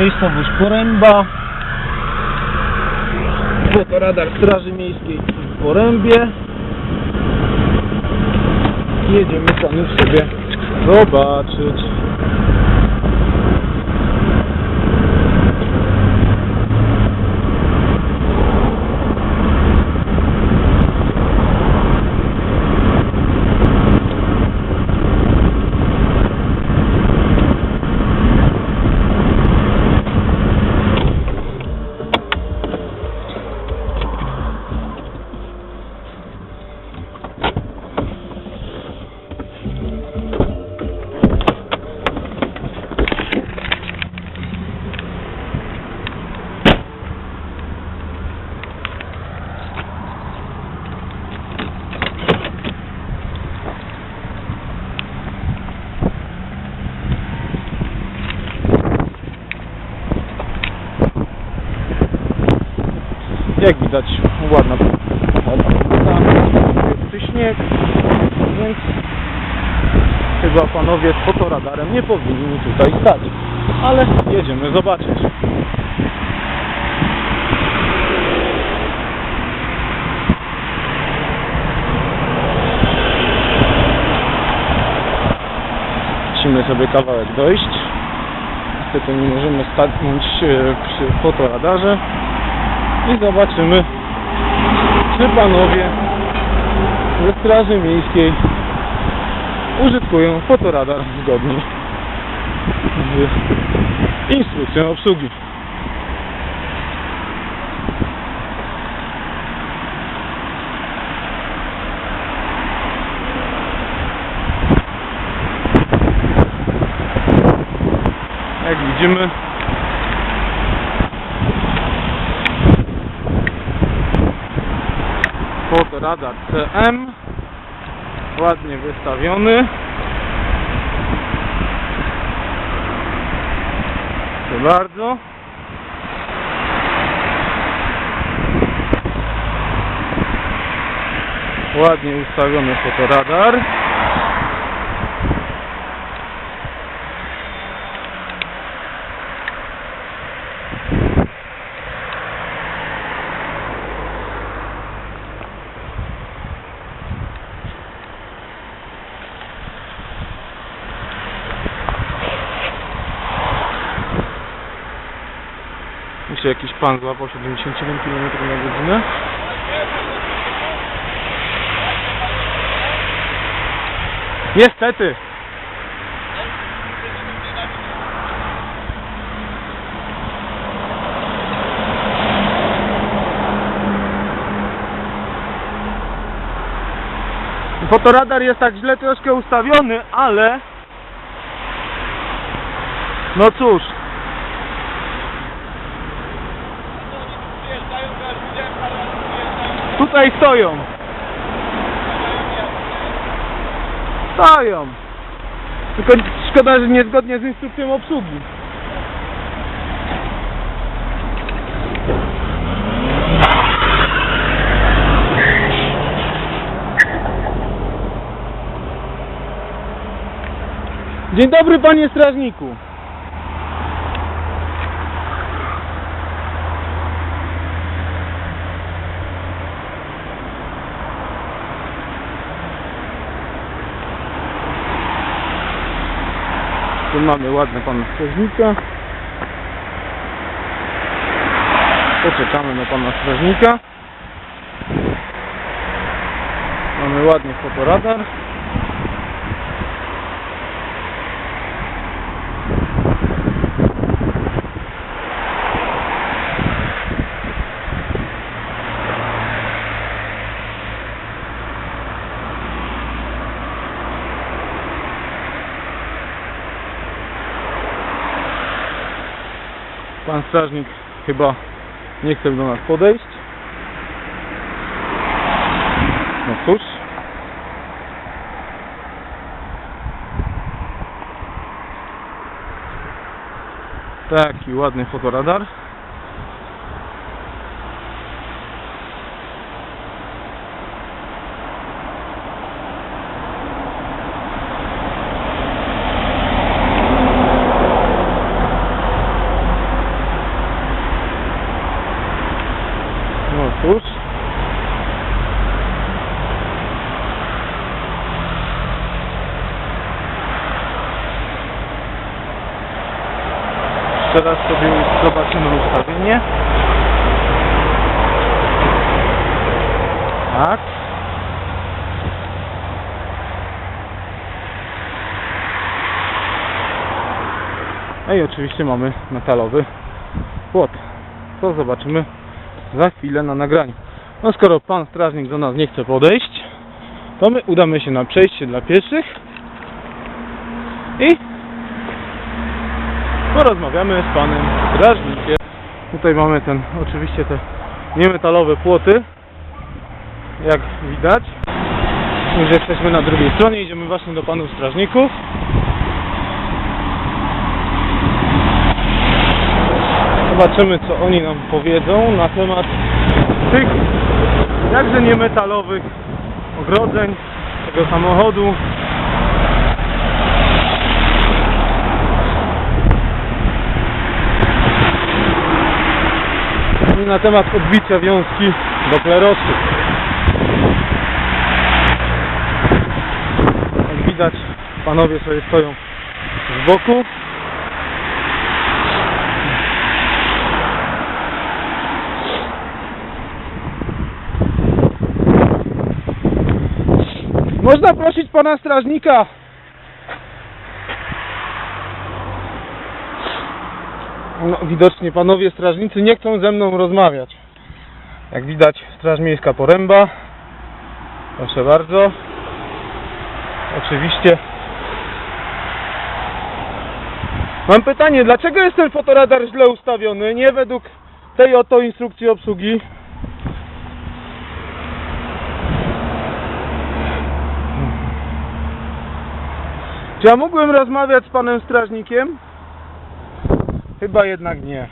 Miejscowość Poręba. Fotoradar Straży Miejskiej w Porębie. Jedziemy panów sobie zobaczyć. Jak widać ładna pogoda, jest śnieg, więc chyba panowie z fotoradarem nie powinni tutaj stać. Ale jedziemy zobaczyć. Musimy sobie kawałek dojść. Niestety nie możemy stanąć e, przy fotoradarze i zobaczymy, czy panowie ze Straży Miejskiej użytkują fotoradar zgodnie z instrukcją obsługi. Jak widzimy fotoradar CM ładnie wystawiony. Proszę bardzo. Ładnie ustawiony fotoradar Się jakiś pan złapał 77 km na godzinę. Niestety. Fotoradar jest tak źle troszkę ustawiony, ale no cóż, Tutaj stoją. Stoją. Tylko szkoda, że niezgodnie z instrukcją obsługi. Dzień dobry panie strażniku. Mamy ładne pana strażnika. Poczekamy na pana strażnika. Mamy ładnie fotoradar. Pan strażnik chyba nie chce do nas podejść. No cóż. Taki ładny fotoradar. Jeszcze raz sobie zobaczymy ustawienie. Tak. No i oczywiście mamy metalowy płot. To zobaczymy za chwilę na nagraniu. No skoro pan strażnik do nas nie chce podejść, to my udamy się na przejście dla pieszych i porozmawiamy z panem strażnikiem. Tutaj mamy ten, oczywiście te niemetalowe płoty, jak widać. Już jesteśmy na drugiej stronie, idziemy właśnie do panów strażników. Zobaczymy co oni nam powiedzą na temat tych jakże niemetalowych ogrodzeń tego samochodu. I na temat odbicia wiązki do klerosu. Jak widać panowie sobie stoją z boku. Można prosić pana strażnika. No, widocznie panowie strażnicy nie chcą ze mną rozmawiać. Jak widać, Straż Miejska Poręba. Proszę bardzo. Oczywiście. Mam pytanie, dlaczego jest ten fotoradar źle ustawiony? Nie według tej oto instrukcji obsługi. Czy ja mógłbym rozmawiać z panem strażnikiem? Chyba jednak nie.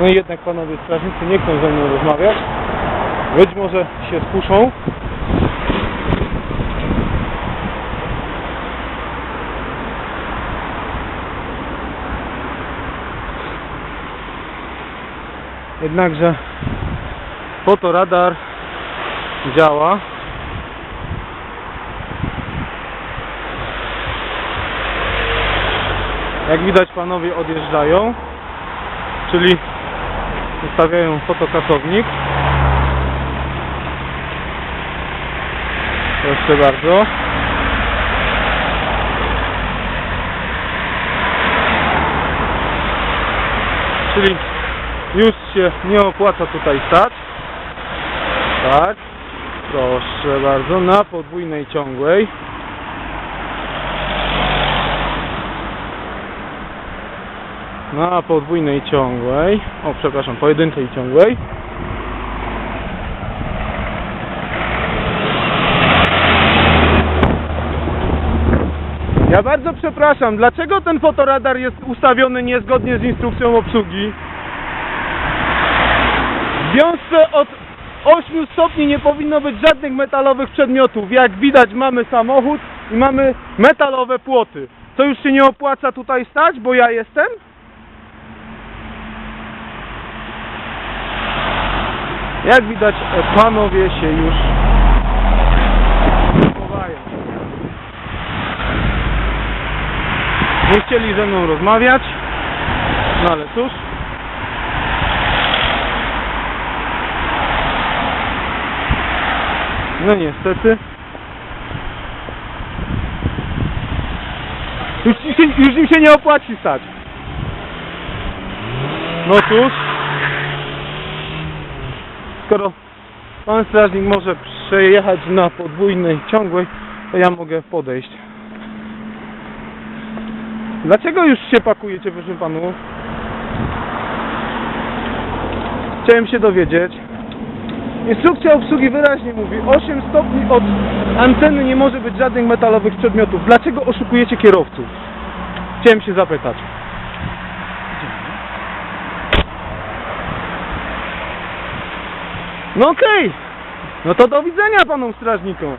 No i jednak panowie strażnicy nie chcą ze mną rozmawiać. Być może się skuszą. Jednakże fotoradar działa. Jak widać panowie odjeżdżają, czyli ustawiają fotokasownik. Proszę bardzo. Czyli już się nie opłaca tutaj stać. Tak. Proszę bardzo, na podwójnej ciągłej. Na podwójnej ciągłej. O, przepraszam, pojedynczej ciągłej. Ja bardzo przepraszam, dlaczego ten fotoradar jest ustawiony niezgodnie z instrukcją obsługi? W od 8 stopni nie powinno być żadnych metalowych przedmiotów. Jak widać mamy samochód i mamy metalowe płoty. To już się nie opłaca tutaj stać, bo ja jestem? Jak widać e, panowie się już chowają. Nie chcieli ze mną rozmawiać, no ale cóż. No niestety. Już, im się, już im się nie opłaci stać. No cóż. Skoro pan strażnik może przejechać na podwójnej ciągłej, to ja mogę podejść. Dlaczego już się pakujecie, proszę panów? Chciałem się dowiedzieć. Instrukcja obsługi wyraźnie mówi 8 stopni od anteny nie może być żadnych metalowych przedmiotów. Dlaczego oszukujecie kierowców? Chciałem się zapytać. No okej. No to do widzenia panom strażnikom.